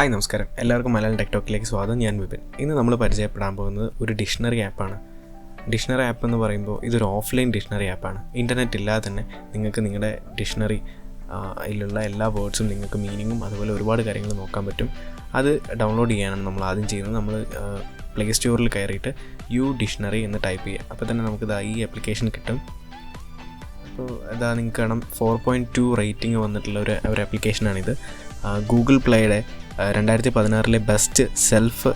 Hi നമസ്കാരം. എല്ലാവർക്കും മലയാളം ടെക്ടോക്കിലേക്ക് സ്വാഗതം. ഞാൻ വിപിൻ. ഇന്ന് നമ്മൾ പരിചയപ്പെടാൻ പോകുന്നത് ഒരു ഡിക്ഷണറി ആപ്പാണ്. ഡിക്ഷണറി ആപ്പ് എന്ന് പറയുമ്പോൾ ഇതൊരു ഓഫ്ലൈൻ ഡിക്ഷണറി ആപ്പാണ്. ഇന്റർനെറ്റ് ഇല്ലാതെ തന്നെ നിങ്ങൾക്ക് നിങ്ങളുടെ ഡിക്ഷണറി ഇതിലുള്ള എല്ലാ വേർഡ്സും നിങ്ങൾക്ക് മീനിങ്ങും അതുപോലെ ഒരുപാട് കാര്യങ്ങൾ നോക്കാൻ പറ്റും. അത് ഡൗൺലോഡ് ചെയ്യാനാണ് നമ്മൾ ആദ്യം ചെയ്യുന്നത്. നമ്മൾ പ്ലേ സ്റ്റോറിൽ കയറിയിട്ട് യു ഡിക്ഷണറി എന്ന് ടൈപ്പ് ചെയ്യുക. അപ്പോൾ തന്നെ നമുക്കിത് ഈ ആപ്ലിക്കേഷൻ കിട്ടും. അപ്പോൾ ഇതാ നിങ്ങൾക്ക് കാണാം ഫോർ പോയിന്റ് ടു റേറ്റിംഗ് വന്നിട്ടുള്ള ഒരു ഒരു ആപ്ലിക്കേഷനാണിത് ഗൂഗിൾ പ്ലേയുടെ രണ്ടായിരത്തി പതിനാറിലെ ബെസ്റ്റ് സെൽഫ്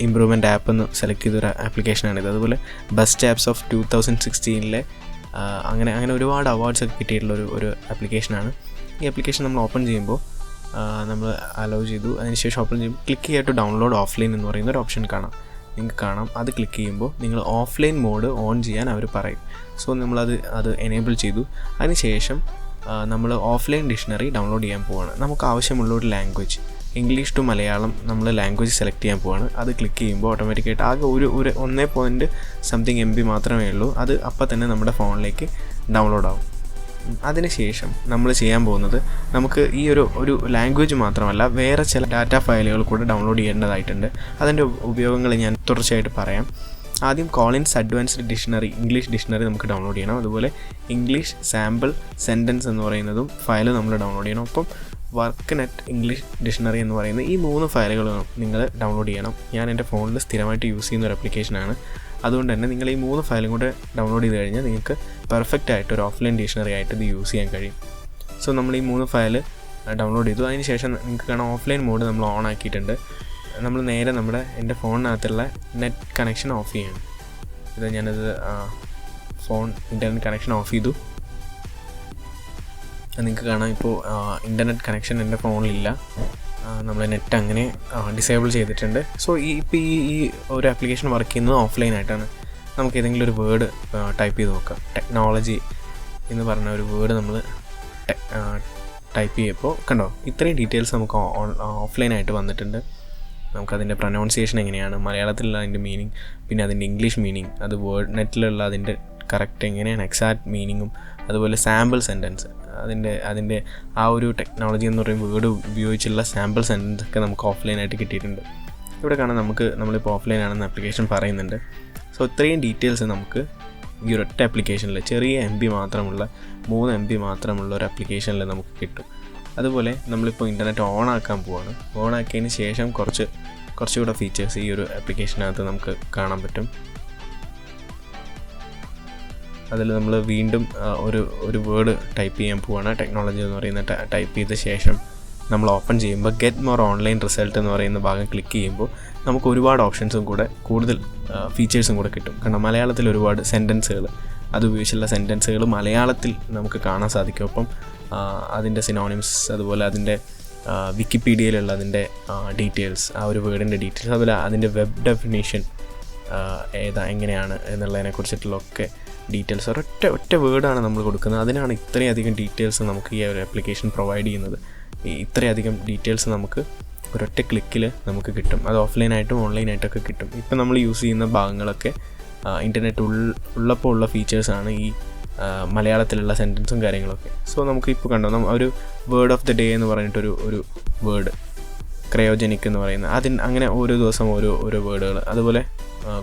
ഇമ്പ്രൂവ്മെന്റ് ആപ്പ് എന്ന് സെലക്ട് ചെയ്തൊരു ആപ്ലിക്കേഷനാണിത് അതുപോലെ best apps of two thousand സിക്സ്റ്റീനിലെ അങ്ങനെ അങ്ങനെ ഒരുപാട് അവാർഡ്സ് ഒക്കെ കിട്ടിയിട്ടുള്ള ഒരു ഒരു ആപ്ലിക്കേഷനാണ് ഈ ആപ്ലിക്കേഷൻ നമ്മൾ ഓപ്പൺ ചെയ്യുമ്പോൾ നമ്മൾ അലോ ചെയ്തു. അതിനുശേഷം ഓപ്പൺ ചെയ്യുമ്പോൾ ക്ലിക്ക് ചെയ്യാൻ ടു ഡൗൺലോഡ് ഓഫ്ലൈൻ എന്ന് പറയുന്ന ഒരു ഓപ്ഷൻ കാണാം. നിങ്ങൾക്ക് കാണാം. അത് ക്ലിക്ക് ചെയ്യുമ്പോൾ നിങ്ങൾ ഓഫ്ലൈൻ മോഡ് ഓൺ ചെയ്യാൻ അവർ പറയും. സോ നമ്മളത് അത് എനേബിൾ ചെയ്തു. അതിനുശേഷം നമ്മൾ ഓഫ്ലൈൻ ഡിക്ഷണറി ഡൗൺലോഡ് ചെയ്യാൻ പോവുകയാണ് നമുക്ക് ആവശ്യമുള്ള ഒരു ലാംഗ്വേജ് ഇംഗ്ലീഷ് ടു മലയാളം നമ്മൾ ലാംഗ്വേജ് സെലക്ട് ചെയ്യാൻ പോവാണ്. അത് ക്ലിക്ക് ചെയ്യുമ്പോൾ ഓട്ടോമാറ്റിക്കായിട്ട് ആകെ ഒരു ഒരു ഒന്നേ പോയിന്റ് സംതിങ് എം ബി മാത്രമേ ഉള്ളൂ. അത് അപ്പോൾ തന്നെ നമ്മുടെ ഫോണിലേക്ക് ഡൗൺലോഡ് ആവും. അതിനുശേഷം നമ്മൾ ചെയ്യാൻ പോകുന്നത് നമുക്ക് ഈ ഒരു ഒരു ലാംഗ്വേജ് മാത്രമല്ല വേറെ ചില ഡാറ്റ ഫയലുകൾ കൂടെ ഡൗൺലോഡ് ചെയ്യേണ്ടതായിട്ടുണ്ട്. അതിന്റെ ഉപയോഗങ്ങൾ ഞാൻ തുടർച്ചയായിട്ട് പറയാം. ആദ്യം Collins advanced dictionary English dictionary നമുക്ക് ഡൗൺലോഡ് ചെയ്യണം. അതുപോലെ ഇംഗ്ലീഷ് സാമ്പിൾ സെന്റൻസ് എന്ന് പറയുന്നതും ഫയൽ നമ്മൾ ഡൗൺലോഡ് ചെയ്യണം. ഒപ്പം വർക്ക് നെറ്റ് ഇംഗ്ലീഷ് ഡിക്ഷണറി എന്ന് പറയുന്ന ഈ മൂന്ന് ഫയലുകളും നിങ്ങൾ ഡൗൺലോഡ് ചെയ്യണം. ഞാൻ എന്റെ ഫോണിൽ സ്ഥിരമായിട്ട് യൂസ് ചെയ്യുന്ന ഒരു ആപ്ലിക്കേഷനാണ് അതുകൊണ്ട് തന്നെ നിങ്ങൾ ഈ മൂന്ന് ഫയലും കൂടെ ഡൗൺലോഡ് ചെയ്ത് കഴിഞ്ഞാൽ നിങ്ങൾക്ക് പെർഫെക്റ്റ് ആയിട്ട് ഒരു ഓഫ്ലൈൻ ഡിക്ഷണറി ആയിട്ട് ഇത് യൂസ് ചെയ്യാൻ കഴിയും. സോ നമ്മൾ ഈ മൂന്ന് ഫയൽ ഡൗൺലോഡ് ചെയ്തു. അതിന് ശേഷം നിങ്ങൾക്ക് കാണാം ഓഫ്ലൈൻ മോഡ് നമ്മൾ ഓൺ ആക്കിയിട്ടുണ്ട്. നമ്മൾ നേരെ നമ്മുടെ എന്റെ ഫോണിനകത്തുള്ള നെറ്റ് കണക്ഷൻ ഓഫ് ചെയ്യണം. ഇത് ഞാനത് ഫോൺ ഇന്റർനെറ്റ് കണക്ഷൻ ഓഫ് ചെയ്തു. നിങ്ങൾക്ക് കാണാം. ഇപ്പോൾ ഇന്റർനെറ്റ് കണക്ഷൻ എന്റെ ഫോണിലില്ല നമ്മൾ നെറ്റ് അങ്ങനെ ഡിസേബിൾ ചെയ്തിട്ടുണ്ട്. സോ ഈ ഇപ്പോൾ ഈ ഈ ഒരു ആപ്ലിക്കേഷൻ വർക്ക് ചെയ്യുന്നത് ഓഫ്ലൈൻ ആയിട്ടാണ്. നമുക്ക് ഏതെങ്കിലും ഒരു വേർഡ് ടൈപ്പ് ചെയ്ത് നോക്കാം. ടെക്നോളജി എന്ന് പറഞ്ഞ ഒരു വേർഡ് നമ്മൾ ടൈപ്പ് ചെയ്യുമ്പോൾ കണ്ടോ? ഇത്രയും ഡീറ്റെയിൽസ് നമുക്ക് ഓഫ്ലൈൻ ആയിട്ട് വന്നിട്ടുണ്ട്. നമുക്കതിന്റെ പ്രൊനൗൺസിയേഷൻ എങ്ങനെയാണ്? മലയാളത്തിലുള്ള അതിന്റെ മീനിങ് പിന്നെ അതിന്റെ ഇംഗ്ലീഷ് മീനിങ് അത് വേർഡ് നെറ്റിലുള്ള അതിന്റെ കറക്റ്റ് എങ്ങനെയാണ്? എക്സാക്ട് മീനിങ്ങും അതുപോലെ സാമ്പിൾ സെന്റൻസ് അതിന്റെ അതിന്റെ ആ ഒരു ടെക്നോളജി എന്ന് പറയുമ്പോൾ വേർഡ് ഉപയോഗിച്ചുള്ള സാമ്പിൾ എന്തൊക്കെ നമുക്ക് ഓഫ്ലൈനായിട്ട് കിട്ടിയിട്ടുണ്ട്. ഇവിടെ കാണാൻ നമുക്ക് നമ്മളിപ്പോൾ ഓഫ്ലൈൻ ആണെന്ന് ആപ്ലിക്കേഷൻ പറയുന്നുണ്ട്. സോ ഇത്രയും ഡീറ്റെയിൽസ് നമുക്ക് ഈ ഒരൊറ്റ ആപ്ലിക്കേഷനിൽ ചെറിയ എം ബി മാത്രമുള്ള മൂന്ന് എം ബി മാത്രമുള്ള ഒരു ആപ്ലിക്കേഷനിൽ നമുക്ക് കിട്ടും. അതുപോലെ നമ്മളിപ്പോൾ ഇന്റർനെറ്റ് ഓൺ ആക്കാൻ പോവാണ്. ഓൺ ആക്കിയതിന് ശേഷം കുറച്ച് കുറച്ചുകൂടെ ഫീച്ചേഴ്സ് ഈ ഒരു ആപ്ലിക്കേഷനകത്ത് നമുക്ക് കാണാൻ പറ്റും. അതിൽ നമ്മൾ വീണ്ടും ഒരു ഒരു വേർഡ് ടൈപ്പ് ചെയ്യാൻ പോവാണ്. ടെക്നോളജി എന്ന് പറയുന്ന ടൈപ്പ് ചെയ്ത ശേഷം നമ്മൾ ഓപ്പൺ ചെയ്യുമ്പോൾ ഗെറ്റ് മോർ ഓൺലൈൻ റിസൾട്ട് എന്ന് പറയുന്ന ഭാഗം ക്ലിക്ക് ചെയ്യുമ്പോൾ നമുക്ക് ഒരുപാട് ഓപ്ഷൻസും കൂടെ കൂടുതൽ ഫീച്ചേഴ്സും കൂടെ കിട്ടും. കാരണം മലയാളത്തിൽ ഒരുപാട് സെന്റൻസുകൾ അത് ഉപയോഗിച്ചുള്ള സെന്റൻസുകൾ മലയാളത്തിൽ നമുക്ക് കാണാൻ സാധിക്കും. അപ്പം അതിന്റെ സിനോണിംസ് അതുപോലെ അതിന്റെ വിക്കിപീഡിയയിലുള്ള അതിന്റെ ഡീറ്റെയിൽസ് ആ ഒരു വേർഡിന്റെ ഡീറ്റെയിൽസ് അതുപോലെ അതിന്റെ വെബ് ഡെഫിനേഷൻ ഏതാ എങ്ങനെയാണ് എന്നുള്ളതിനെ കുറിച്ചിട്ടുള്ള ഒക്കെ ഡീറ്റെയിൽസ് ഒരൊറ്റ ഒറ്റ വേർഡാണ് നമ്മൾ കൊടുക്കുന്നത്. അതിനാണ് ഇത്രയധികം ഡീറ്റെയിൽസ് നമുക്ക് ഈ ഒരു ആപ്ലിക്കേഷൻ പ്രൊവൈഡ് ചെയ്യുന്നത്. ഇത്രയധികം ഡീറ്റെയിൽസ് നമുക്ക് ഒരൊറ്റ ക്ലിക്കിൽ നമുക്ക് കിട്ടും. അത് ഓഫ്ലൈനായിട്ടും ഓൺലൈനായിട്ടൊക്കെ കിട്ടും. ഇപ്പം നമ്മൾ യൂസ് ചെയ്യുന്ന ഭാഗങ്ങളൊക്കെ ഇന്റർനെറ്റ് ഉള്ളപ്പോൾ ഉള്ള ഫീച്ചേഴ്സാണ് ഈ മലയാളത്തിലുള്ള സെന്റൻസും കാര്യങ്ങളൊക്കെ. സോ നമുക്ക് ഇപ്പോൾ കണ്ടോ ഒരു വേർഡ് ഓഫ് ദ ഡേ എന്ന് പറഞ്ഞിട്ടൊരു ഒരു വേർഡ് ക്രയോജനിക് എന്ന് പറയുന്നത് അതിന് അങ്ങനെ ഓരോ ദിവസം ഓരോ ഓരോ വേർഡുകൾ അതുപോലെ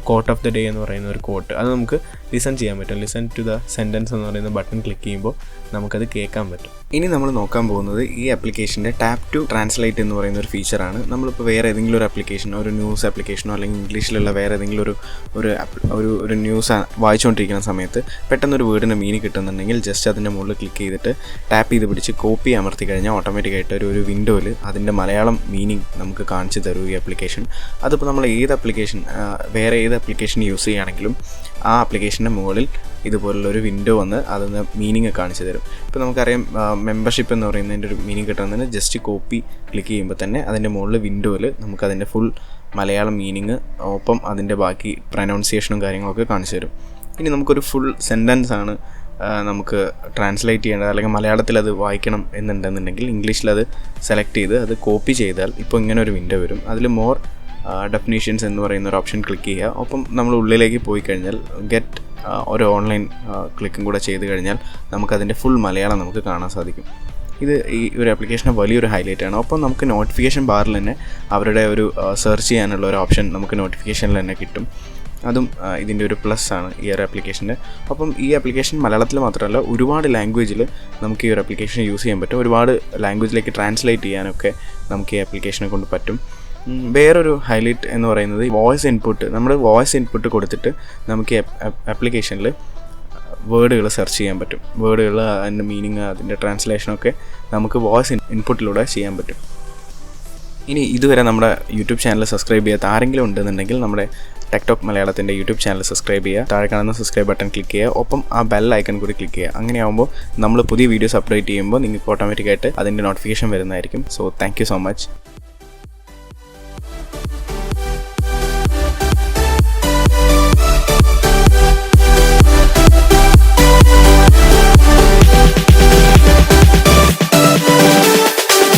കോട്ട് ഓഫ് ദ ഡേ എന്ന് പറയുന്ന ഒരു കോട്ട് അത് നമുക്ക് ലിസൺ ചെയ്യാൻ പറ്റും. ലിസൺ ടു ദ സെന്റൻസ് എന്ന് പറയുന്ന ബട്ടൺ ക്ലിക്ക് ചെയ്യുമ്പോൾ നമുക്കത് കേൾക്കാൻ പറ്റും. ഇനി നമ്മൾ നോക്കാൻ പോകുന്നത് ഈ ആപ്ലിക്കേഷന്റെ ടാപ്പ് ടു ട്രാൻസ്ലേറ്റ് എന്ന് പറയുന്ന ഒരു ഫീച്ചറാണ് നമ്മളിപ്പോൾ വേറെ ഏതെങ്കിലും ഒരു ആപ്ലിക്കേഷനോ ഒരു ന്യൂസ് ആപ്ലിക്കേഷനോ അല്ലെങ്കിൽ ഇംഗ്ലീഷിലുള്ള വേറെ ഏതെങ്കിലും ഒരു ഒരു ഒരു ഒരു ന്യൂസ് വായിച്ചുകൊണ്ടിരിക്കുന്ന സമയത്ത് പെട്ടെന്ന് ഒരു വേർഡിന്റെ മീനിങ് കിട്ടുന്നുണ്ടെങ്കിൽ ജസ്റ്റ് അതിന്റെ മുകളിൽ ക്ലിക്ക് ചെയ്തിട്ട് ടാപ്പ് ചെയ്ത് പിടിച്ച് കോപ്പി അമർത്തി കഴിഞ്ഞാൽ ഓട്ടോമാറ്റിക്കായിട്ട് ഒരു ഒരു വിൻഡോയിൽ അതിന്റെ മലയാളം മീനിങ് നമുക്ക് കാണിച്ചു തരും ഈ ആപ്ലിക്കേഷൻ അതിപ്പോൾ നമ്മൾ ഏത് ആപ്ലിക്കേഷൻ വേറെ ഏത് ആപ്ലിക്കേഷൻ യൂസ് ചെയ്യുകയാണെങ്കിലും ആ ആപ്ലിക്കേഷന്റെ മുകളിൽ ഇതുപോലുള്ളൊരു വിൻഡോ വന്ന് അതിന് മീനിങ് കാണിച്ചു തരും. ഇപ്പോൾ നമുക്കറിയാം മെമ്പർഷിപ്പ് എന്ന് പറയുന്നതിന്റെ ഒരു മീനിങ് കിട്ടുന്നതിന് ജസ്റ്റ് കോപ്പി ക്ലിക്ക് ചെയ്യുമ്പോൾ തന്നെ അതിന്റെ മുകളിൽ വിൻഡോയിൽ നമുക്കതിന്റെ ഫുൾ മലയാളം മീനിങ് ഒപ്പം അതിന്റെ ബാക്കി പ്രൊനൗൺസിയേഷനും കാര്യങ്ങളൊക്കെ കാണിച്ചു തരും. ഇനി നമുക്കൊരു ഫുൾ സെന്റൻസ് ആണ് നമുക്ക് ട്രാൻസ്ലേറ്റ് ചെയ്യേണ്ടത് അല്ലെങ്കിൽ മലയാളത്തിൽ അത് വായിക്കണം എന്നുണ്ടെന്നുണ്ടെങ്കിൽ ഇംഗ്ലീഷിൽ അത് സെലക്ട് ചെയ്ത് അത് കോപ്പി ചെയ്താൽ ഇപ്പോൾ ഇങ്ങനെ ഒരു വിൻഡോ വരും. അതിൽ മോർ ഡെഫിനേഷൻസ് എന്ന് പറയുന്ന ഒരു ഓപ്ഷൻ ക്ലിക്ക് ചെയ്യുക. ഒപ്പം നമ്മൾ ഉള്ളിലേക്ക് പോയി കഴിഞ്ഞാൽ ഗെറ്റ് ഒരു ഓൺലൈൻ ക്ലിക്കും കൂടെ ചെയ്ത് കഴിഞ്ഞാൽ നമുക്കതിന്റെ ഫുൾ മലയാളം നമുക്ക് കാണാൻ സാധിക്കും. ഇത് ഈ ഒരു ആപ്ലിക്കേഷന്റെ വലിയൊരു ഹൈലൈറ്റ് ആണ്. ഒപ്പം നമുക്ക് നോട്ടിഫിക്കേഷൻ ബാറിൽ തന്നെ അവരുടെ ഒരു സെർച്ച് ചെയ്യാനുള്ള ഒരു ഓപ്ഷൻ നമുക്ക് നോട്ടിഫിക്കേഷനിൽ തന്നെ കിട്ടും. അതും ഇതിന്റെ ഒരു പ്ലസ് ആണ് ഈ ഒരു ആപ്ലിക്കേഷന്റെ അപ്പം ഈ ആപ്ലിക്കേഷൻ മലയാളത്തിൽ മാത്രമല്ല ഒരുപാട് ലാംഗ്വേജിൽ നമുക്ക് ഈ ഒരു ആപ്ലിക്കേഷൻ യൂസ് ചെയ്യാൻ പറ്റും. ഒരുപാട് ലാംഗ്വേജിലേക്ക് ട്രാൻസ്ലേറ്റ് ചെയ്യാനൊക്കെ നമുക്ക് ഈ ആപ്ലിക്കേഷനെ കൊണ്ട് പറ്റും. വേറൊരു ഹൈലൈറ്റ് എന്ന് പറയുന്നത് വോയിസ് ഇൻപുട്ട് നമ്മൾ വോയിസ് ഇൻപുട്ട് കൊടുത്തിട്ട് നമുക്ക് ആപ്ലിക്കേഷനിൽ വേർഡുകൾ സെർച്ച് ചെയ്യാൻ പറ്റും. വേർഡുകൾ അതിന്റെ മീനിങ് അതിന്റെ ട്രാൻസ്ലേഷനൊക്കെ നമുക്ക് വോയിസ് ഇൻപുട്ടിലൂടെ ചെയ്യാൻ പറ്റും. ഇനി ഇതുവരെ നമ്മുടെ യൂട്യൂബ് ചാനൽ സബ്സ്ക്രൈബ് ചെയ്യാത്ത ആരെങ്കിലും ഉണ്ടെന്നുണ്ടെങ്കിൽ നമ്മുടെ ടെക്ടോക്ക് മലയാളത്തിന്റെ യൂട്യൂബ് ചാനൽ സബ്സ്ക്രൈബ് ചെയ്യുക. താഴെ കാണുന്ന സബ്സ്ക്രൈബ് ബട്ടൺ ക്ലിക്ക് ചെയ്യുക. ഒപ്പം ആ ബെൽ ഐക്കൺ കൂടി ക്ലിക്ക് ചെയ്യുക. അങ്ങനെയാകുമ്പോൾ നമ്മൾ പുതിയ വീഡിയോസ് അപ്ഡേറ്റ് ചെയ്യുമ്പോൾ നിങ്ങൾക്ക് ഓട്ടോമാറ്റിക്കായിട്ട് അതിന്റെ നോട്ടിഫിക്കേഷൻ വരുന്നതായിരിക്കും. So thank so much